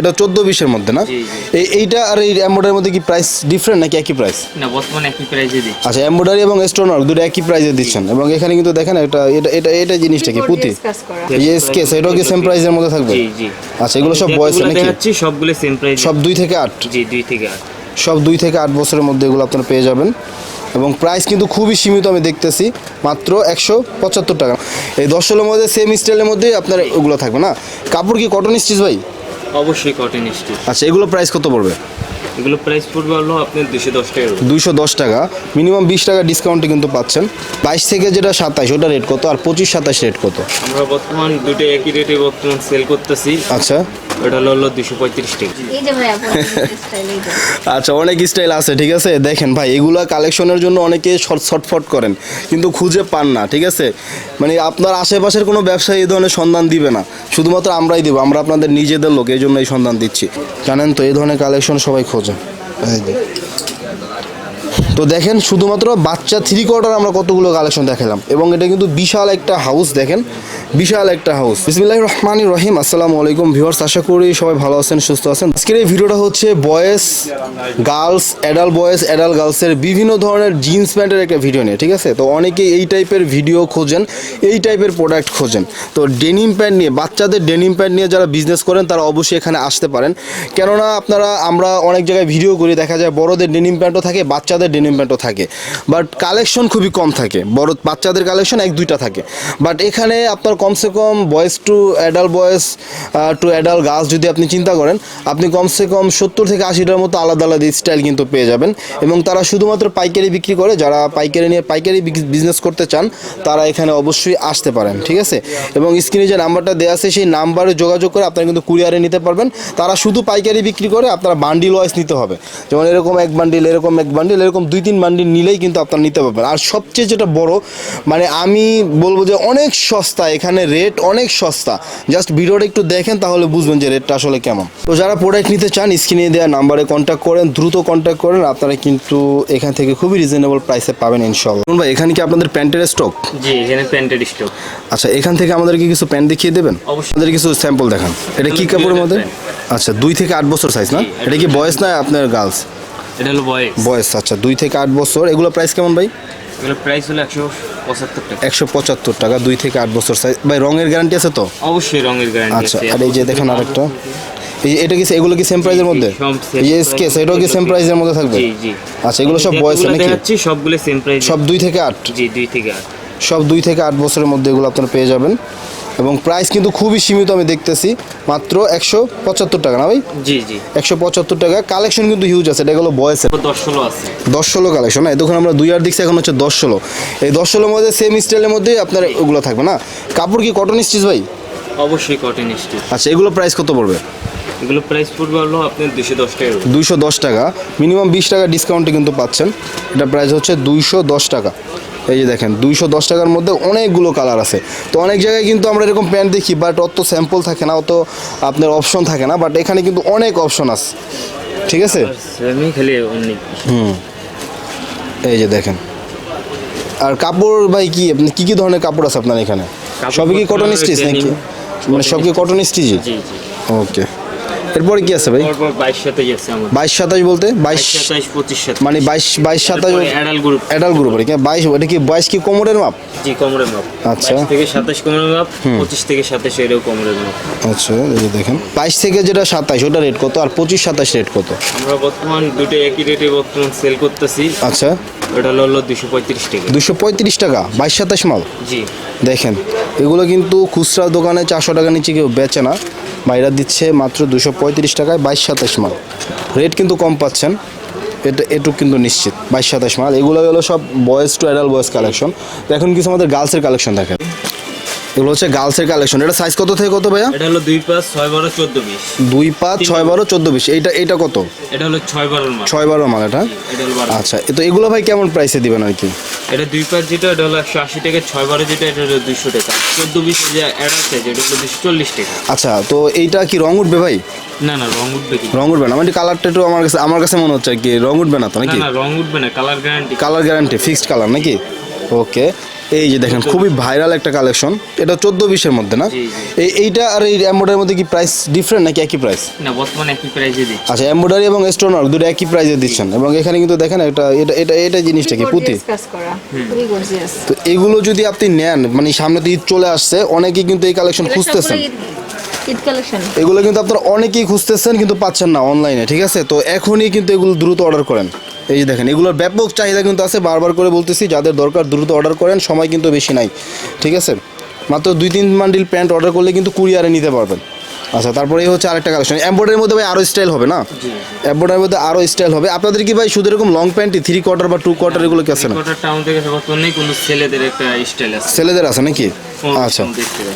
এটা চোদ্দ বিশের মধ্যে না? এই এইটা আর এই এম্বয়ডারির মধ্যে কি প্রাইস ডিফারেন্ট নাকি একই প্রাইস না বর্তমানে একই প্রাইজে দিচ্ছি। আচ্ছা এম্বয়ডারি এবং স্টোন ওয়ার্ক দুটো একই প্রাইসে দিচ্ছেন। এবং এখানে কিন্তু দেখেন এটা এটা এটা এটা জিনিসটা কি? পুঁতি? যে স্কেচ এটাও কি সেম প্রাইসের মধ্যে থাকবে? জি জি। আচ্ছা এগুলো সব বয়স নাকি? দেখাচ্ছি সবগুলো সেম প্রাইস সব দুই থেকে আট? জি দুই থেকে আট। সব দুই থেকে আট বছরের মধ্যে এগুলো আপনারা পেয়ে যাবেন। এবং প্রাইস কিন্তু খুবই সীমিত আমি দেখতেছি মাত্র একশো পঁচাত্তর টাকা। এই দশ ষোলোর মধ্যে সেম স্টাইলের মধ্যেই আপনার ওগুলো থাকবে না? কাপড় কি কটন স্টিচ ভাই? অবশ্যই কটন স্টিচ আচ্ছা এগুলো প্রাইস কত পড়বে? এগুলো প্রাইস পড়বে হলো আপনার দুশো দশ টাকা। দুইশো দশ টাকা। মিনিমাম বিশ টাকা ডিসকাউন্টে কিন্তু পাচ্ছেন। বাইশ থেকে যেটা সাতাশ ওটা রেট কত? আর পঁচিশ সাতাশ রেট কত? আমরা বর্তমান দুটো একই রেটে বর্তমান সেল করতেছি। আচ্ছা। ওটা হলো দুশো পঁয়ত্রিশ টাকা এই যে ভাই আপনার স্টাইল এই যে। আচ্ছা অনেক স্টাইল আছে ঠিক আছে? দেখেন ভাই এগুলা কালেকশনের জন্য অনেকে শর্ট শর্টফট করেন কিন্তু খুঁজে পান না ঠিক আছে? মানে আপনার আশেপাশের কোনো ব্যবসায়ী এই ধরনের সন্ধান দিবে না। শুধুমাত্র আমরাই দিব আমরা আপনাদের নিজেদের লোক এই জন্য এই সন্ধান দিচ্ছি। জানেন তো এই ধরনের কালেকশন সবাই খোঁজে। তো দেখেন শুধুমাত্র বাচ্চা থ্রি কোয়ার্টার আমরা কতগুলো কালেকশন দেখালাম এবং এটা কিন্তু বিশাল একটা হাউস দেখেন। বিশাল একটা হাউস বিসমিল্লাহ রহমান রহিম। আসসালামু আলাইকুম ভিউয়ার্স, আশা করি সবাই ভালো আছেন, সুস্থ আছেন। আজকের এই ভিডিওটা হচ্ছে boys girls adult boys adult গার্লসের বিভিন্ন ধরনের জিন্স প্যান্টের একটা ভিডিও নিয়ে, ঠিক আছে? তো অনেকেই এই টাইপের ভিডিও খোঁজেন, এই টাইপের প্রোডাক্ট খোঁজেন। তো ডেনিম প্যান্ট নিয়ে, বাচ্চাদের ডেনিম প্যান্ট নিয়ে যারা বিজনেস করেন, তারা অবশ্যই এখানে আসতে পারেন। কেননা আপনারা, আমরা অনেক জায়গায় ভিডিও করি, দেখা যায় বড়দের ডেনিম প্যান্টও থাকে, বাচ্চাদের ডেনিম প্যান্টও থাকে। বাট কালেকশন খুবই কম থাকে। বড়, বাচ্চাদের কালেকশন এক দুইটা থাকে। বাট এখানে আপনার কমসে কম boys to adult boys to adult girls যদি আপনি চিন্তা করেন, আপনি কমসে কম সত্তর থেকে আশিটার মতো আলাদা আলাদা স্টাইল কিন্তু পেয়ে যাবেন। এবং তারা শুধুমাত্র পাইকারি বিক্রি করে, যারা পাইকারি নিয়ে পাইকারি বিজনেস করতে চান, তারা এখানে অবশ্যই আসতে পারেন, ঠিক আছে? এবং স্ক্রিনে যে নাম্বারটা দেওয়া আছে, সেই নাম্বারে যোগাযোগ করে আপনারা কিন্তু কুরিয়ারে নিতে পারবেন। তারা শুধু পাইকারি বিক্রি করে, আপনারা বান্ডিল ওয়াইজ নিতে হবে। যেমন এরকম এক বান্ডিল এরকম এক বান্ডিল এরকম দুই তিন বান্ডিল নিলেই কিন্তু আপনারা নিতে পারবেন। আর সবচেয়ে যেটা বড় মানে আমি বলব যে অনেক সস্তা এখানে রেট অনেক সস্তা। জাস্ট ভিডিওটা একটু দেখেন তাহলে বুঝবেন যে রেটটা আসলে কেমন। তো যারা প্রোডাক্ট নিতে চান স্ক্রিনে দেওয়া নাম্বারে কন্ট্যাক্ট করেন দ্রুত কন্ট্যাক্ট করেন আপনারা কিন্তু এখান থেকে খুবই রিজনেবল প্রাইসে পাবেন ইনশাল্লাহ ভাই এখানে কি আপনাদের প্যান্টের স্টক জি এখানে প্যান্টের স্টক আচ্ছা এখান থেকে আমাদেরকে কিছু প্যান্ট দেখিয়ে দেবেন? অবশ্যই। আমাদের কিছু স্যাম্পল দেখান। এটা কি কাপড়ের মধ্যে? আচ্ছা দুই থেকে আট বছর সাইজ না? এটা কি বয়স না আপনার গার্লস এটা হলো বয়েস বয়স আচ্ছা দুই থেকে আট বছর। এগুলো প্রাইস কেমন ভাই? এগুলো প্রাইস হলো একশো পঁচাত্তর টাকা। একশো পঁচাত্তর টাকা দুই থেকে আট বছর সাইজ ভাই রঙের গ্যারান্টি আছে তো? অবশ্যই রঙের গ্যারান্টি আচ্ছা আর এই যে দেখেন আরেকটা। এই এটা কি এগুলো কি সেম প্রাইসের মধ্যে? যে price এটাও কি সেম প্রাইজের মধ্যে থাকবে? জি জি। আচ্ছা এগুলো সব বয়স নাকি? দেখাচ্ছি সবগুলো সেম প্রাইস সব দুই থেকে আট? জি দুই থেকে আট। সব দুই থেকে আট বছরের মধ্যে এগুলো আপনারা পেয়ে যাবেন। এবং প্রাইস কিন্তু খুবই সীমিত আমি দেখতেছি। মাত্র একশো পঁচাত্তর টাকা না ভাই? জি জি। একশো পঁচাত্তর টাকা। কালেকশন কিন্তু হিউজ আছে এটা হলো তারপর দশ ষোলো আছে। দশ ষোলো কালেকশন না? এতক্ষণ আমরা দুই আর দেখছি এখন হচ্ছে দশ ষোলো। এই দশ ষোলোর মধ্যে সেম স্টাইলের মধ্যেই আপনার ওগুলো থাকবে না? কাপড় কি কটন স্টিচ ভাই? অবশ্যই কটন স্টিচ আচ্ছা এগুলো প্রাইস কত পড়বে? এগুলো প্রাইস পড়বে হলো আপনার দুশো দশ টাকা। দুইশো দশ টাকা। মিনিমাম বিশ টাকা ডিসকাউন্টে কিন্তু পাচ্ছেন। এটা প্রাইস হচ্ছে দুইশো দশ টাকা। এই যে দেখেন দুইশো দশ টাকার মধ্যে অনেকগুলো কালার আছে। তো অনেক জায়গায় কিন্তু আমরা এরকম প্যান্ট দেখি বাট অত স্যাম্পল থাকে না অত আপনার অপশন থাকে না বাট এখানে কিন্তু অনেক অপশন আছে। ঠিক আছে? অনেক এই যে দেখেন। আর কাপড় ভাই কি আপনি কি কি ধরনের কাপড় আছে আপনার এখানে? সবই কি কটন স্টিচ নাকি? মানে সব কি কটন জি ওকে এরপরে কি আছে ভাই? বাইশ সাতাশ আছে বাইশ সাতাশ বলতে? বাইশ সাতাশ পঁচিশ মানে বাইশ বাইশ সাতাশ অ্যাডাল গ্রুপ অ্যাডাল্ট গ্রুপের কি বাইশ এটা কি বাইশ কি কোমরের মাপ? জি কোমরের মাপ। আচ্ছা। থেকে সাতাশ কোমরের মাপ পঁচিশ থেকে সাতাশ এরও কোমরের মাপ। আচ্ছা এই দেখেন। বাইশ থেকে যেটা সাতাশ ওটা রেট কত? আর পঁচিশ সাতাশ রেট কত? আমরা বর্তমান দুটো একই রেটে বর্তমান সেল করতেছি। আচ্ছা। ওটা হলো হলো দুশো পঁয়ত্রিশ টাকা। দুশো পঁয়ত্রিশ টাকা বাইশ সাতাশ মাল? জি। দেখেন এগুলো কিন্তু খুচরা দোকানে চারশো টাকা নিচে কেউ বেচে না। বাইরা দিচ্ছে মাত্র দুশো পঁয়ত্রিশ টাকায় বাইশ সাতাশ মাল। রেট কিন্তু কম পাচ্ছেন। এটা, এটুক কিন্তু নিশ্চিত, বাইশ সাতাশ মাল। এগুলো হলো সব boys to adult boys collection তো এখন কিছু আমাদের গার্লসের কালেকশন দেখেন। এগুলো হচ্ছে গার্লসের কালেকশন এটা সাইজ কত থেকে কত ভাইয়া? এটা হলো দুই পাঁচ ছয় বারো চোদ্দ বিশ। দুই পাঁচ ছয় বারো চোদ্দ বিশ। এইটা এইটা কত? এটা হলো ছয় বারোর মাপ ছয় বারো মাল এটা? এটা আচ্ছা তো এগুলো ভাই কেমন প্রাইসে দিবেন আর কি এটা দুই পাঁচ যেটা এটা হলো একশো আশি টাকা ছয় বারো যেটা এটা হলো দুইশো টাকা। চোদ্দ বিশ যে অ্যাডাল সাইজ এটা হলো দুশো চল্লিশ টাকা। আচ্ছা তো এইটা কি রং উঠবে ভাই? না না রং উঠবে কি রং উঠবে না? মানে কালারটা একটু আমার কাছে আমার কাছে মনে হচ্ছে আর কি রং উঠবে না তো না নাকি? না রং উঠবে না colour guarantee colour guarantee fixed colour নাকি? ওকে এই যে দেখেন খুবই ভাইরাল একটা কালেকশন এটা চোদ্দ বিশের মধ্যে না? এই এইটা আর এই এম্বয়ডারির মধ্যে কি প্রাইস ডিফারেন্ট নাকি একই প্রাইস না বর্তমানে একই প্রাইসে দিচ্ছি। আচ্ছা এম্বয়ডারি এবং স্টোন ওয়ার্ক দুটো একই প্রাইসে দিচ্ছেন। এবং এখানে কিন্তু দেখেন এটা এটা এটা এটা জিনিসটা কি? পুঁতি। Gorgeous করা। খুবই গর্জিয়াস তো এগুলো যদি আপনি নেন মানে সামনে তো ঈদ চলে আসছে অনেকেই কিন্তু এই কালেকশন খুঁজতেছেন। এগুলো কিন্তু আপনারা অনেকেই খুঁজতেছেন কিন্তু পাচ্ছেন না অনলাইনে ঠিক আছে? তো এখনই কিন্তু এগুলো দ্রুত অর্ডার করেন। এই যে দেখেন এগুলোর ব্যাপক চাহিদা কিন্তু আছে বারবার করে বলতেছি যাদের দরকার দ্রুত অর্ডার করেন সময় কিন্তু বেশি নাই ঠিক আছে? মাত্র দুই তিন মান্ডিল প্যান্ট অর্ডার করলে কিন্তু কুরিয়ারে নিতে পারবেন। আচ্ছা তারপরে এই হচ্ছে আরেকটা কালেকশন এম্বয়ডারির মধ্যে ভাই আরও স্টাইল হবে না? এম্বয়ডারির মধ্যে আরও স্টাইল হবে। আপনাদের কি ভাই শুধু এরকম লং প্যান্টই থ্রি কোয়ার্টার বা টু কোয়ার্টার এগুলো কি আছে না? ছেলেদের একটা স্টাইল আছে। ছেলেদের আছে নাকি? আচ্ছা।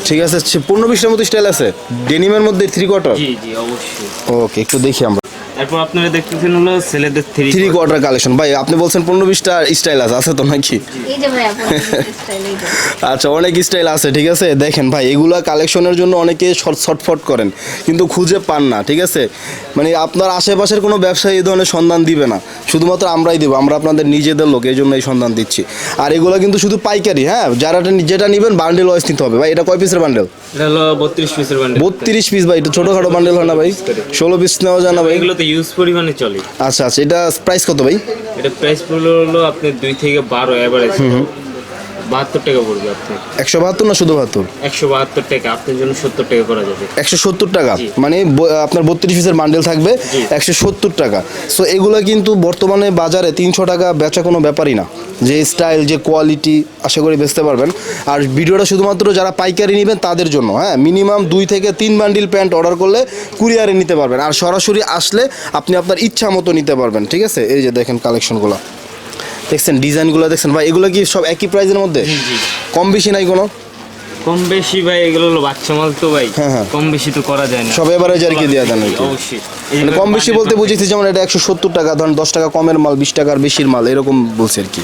ঠিক আছে পনেরো বিশটার মতো স্টাইল আছে? ডেনিমের মধ্যে থ্রি কোয়ার্টার জি জি অবশ্যই। ওকে একটু দেখি আমরা। তারপর আপনারা দেখতেছেন হলো ছেলেদের থ্রি থ্রি কোয়ার্টার কালেকশন ভাই আপনি বলছেন পনেরো বিশটা স্টাইল আছে আছে তো নাকি? এই যে ভাই আপনার স্টাইল এই যে। আচ্ছা অনেক স্টাইল আছে ঠিক আছে? দেখেন ভাই এগুলা কালেকশনের জন্য অনেকে শর্ট শর্টফট করেন কিন্তু খুঁজে পান না ঠিক আছে? মানে আপনার আশেপাশের কোনো ব্যবসায়ী এই ধরনের সন্ধান দিবে না। শুধুমাত্র আমরাই দিব আমরা আপনাদের নিজেদের লোক এই জন্য এই সন্ধান দিচ্ছি। আর এগুলো কিন্তু শুধু পাইকারি হ্যাঁ? যারা যেটা নেবেন বান্ডেল ওয়াইজ নিতে হবে। ভাই এটা কয় পিসের বান্ডেল বত্রিশ পিসের বান্ডেল বত্রিশ পিস ভাই এটা ছোটোখাটো বান্ডেল হয় না ভাই? ষোলো পিস নেওয়া যায় না ভাই? এগুলো ইউজ পরিমাণে চলে। আচ্ছা আচ্ছা এটা প্রাইস কত ভাই? এটা প্রাইস হলো আপনি দুই থেকে বারো এভারেজ বাহাত্তর টাকা পড়বে আপনার। একশো বাহাত্তর না শুধু বাহাত্তর? একশো বাহাত্তর টাকা আপনার জন্য সত্তর টাকা করা যাবে। একশো সত্তর টাকা? মানে আপনার বত্রিশ পিসের বান্ডেল থাকবে একশো সত্তর টাকা। সো এগুলো কিন্তু বর্তমানে বাজারে তিনশো টাকা বেচা কোনো ব্যাপারই না। যে স্টাইল যে কোয়ালিটি আশা করি বেচতে পারবেন। আর ভিডিওটা শুধুমাত্র যারা পাইকারি নেবেন তাদের জন্য হ্যাঁ? মিনিমাম দুই থেকে তিন বান্ডিল প্যান্ট অর্ডার করলে কুরিয়ারে নিতে পারবেন। আর সরাসরি আসলে আপনি আপনার ইচ্ছা মতো নিতে পারবেন ঠিক আছে? এই যে দেখেন কালেকশনগুলো দেখছেন ডিজাইনগুলো দেখছেন ভাই এগুলো কি সব একই প্রাইসের মধ্যে? কম বেশি নাই কোনো? কম বেশি ভাই এগুলো হলো বাচ্চা মাল তো ভাই। হ্যাঁ, হ্যাঁ। কম বেশি তো করা যায় না। সব এবারে আর কি দেওয়া দেন অবশ্যই। কম বেশি বলতে বুঝেছি যেমন এটা একশো সত্তর টাকা ধরেন দশ টাকা কমের মাল বিশ টাকার বেশির মাল এরকম বলছে আর কি।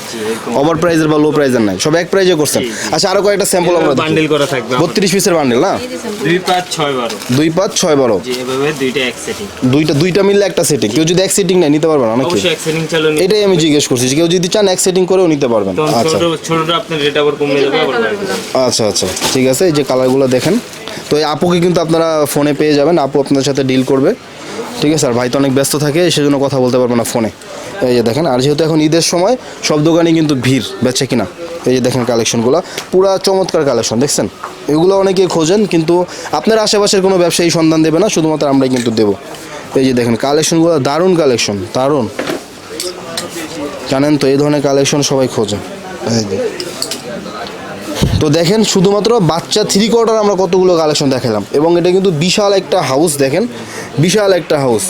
ওভার প্রাইজের বা লো প্রাইজের নাই সব এক প্রাইজে করছেন। আচ্ছা আরও কয়েকটা স্যাম্পল আমরা বান্ডেল করা থাকবে বত্রিশ পিসের বান্ডেল না। দুই পাঁচ ছয় বারো। দুই পাঁচ ছয় বারো। দুইটা এক সেটিং দুইটা দুইটা মিললে একটা সেটিং কেউ যদি এক সেটিং নেয় নিতে পারবেন নাকি? অবশ্যই এক সেটিং চালু নিয়ে এটাই আমি জিজ্ঞেস করছি কেউ যদি চান এক সেটিং করেও নিতে পারবেন। আচ্ছা। ছোটটা আপনার রেট আবার কমে যাবে ভাই আবার বাড়বে। কালারগুলো আচ্ছা আচ্ছা। ঠিক আছে এই যে কালারগুলো দেখেন। তো এই আপুকে কিন্তু আপনারা ফোনে পেয়ে যাবেন আপু আপনার সাথে ডিল করবে। ঠিক আছে, আর ভাই তো অনেক ব্যস্ত থাকে, সেজন্য কথা বলতে পারবে না ফোনে। এই যে দেখেন, আর যেহেতু এখন ঈদের সময়, সব দোকানে কিন্তু ভিড়, বেচে কিনা। এই যে দেখেন কালেকশনগুলো পুরা চমৎকার কালেকশন দেখছেন? এগুলো অনেকেই খোঁজেন, কিন্তু আপনার আশেপাশের কোনো ব্যবসায়ী সন্ধান দেবে না, শুধুমাত্র আমরাই কিন্তু দেবো। এই যে দেখেন কালেকশনগুলো দারুণ কালেকশন দারুণ। জানেন তো, এই ধরনের কালেকশন সবাই খোঁজে। তো দেখেন, শুধুমাত্র বাচ্চা থ্রি কোয়ার্টার আমরা কতগুলো কালেকশন দেখালাম, এবং এটা কিন্তু বিশাল একটা হাউস দেখেন। বিশাল একটা হাউস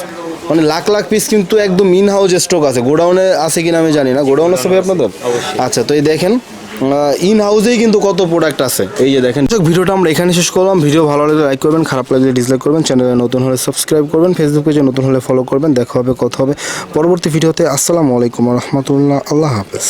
মানে লাখ লাখ পিস কিন্তু একদম ইন হাউস স্টক আছে গোডাউনে আছে কিনা আমি জানি না। গোডাউন আছে আপনাদের? আচ্ছা তো এই দেখেন ইন হাউসেই কিন্তু কত প্রোডাক্ট আছে। এই যে দেখেন ভিডিওটা আমরা এখানে শেষ করলাম। ভিডিও ভালো লাগলে লাইক করবেন খারাপ লাগলে ডিসলাইক করবেন। চ্যানেলে নতুন হলে সাবস্ক্রাইব করবেন। ফেসবুক পেজে নতুন হলে ফলো করবেন। দেখা হবে কথা হবে পরবর্তী ভিডিওতে। আসসালামু আলাইকুম রহমতুল্লাহ। আল্লাহ হাফেজ।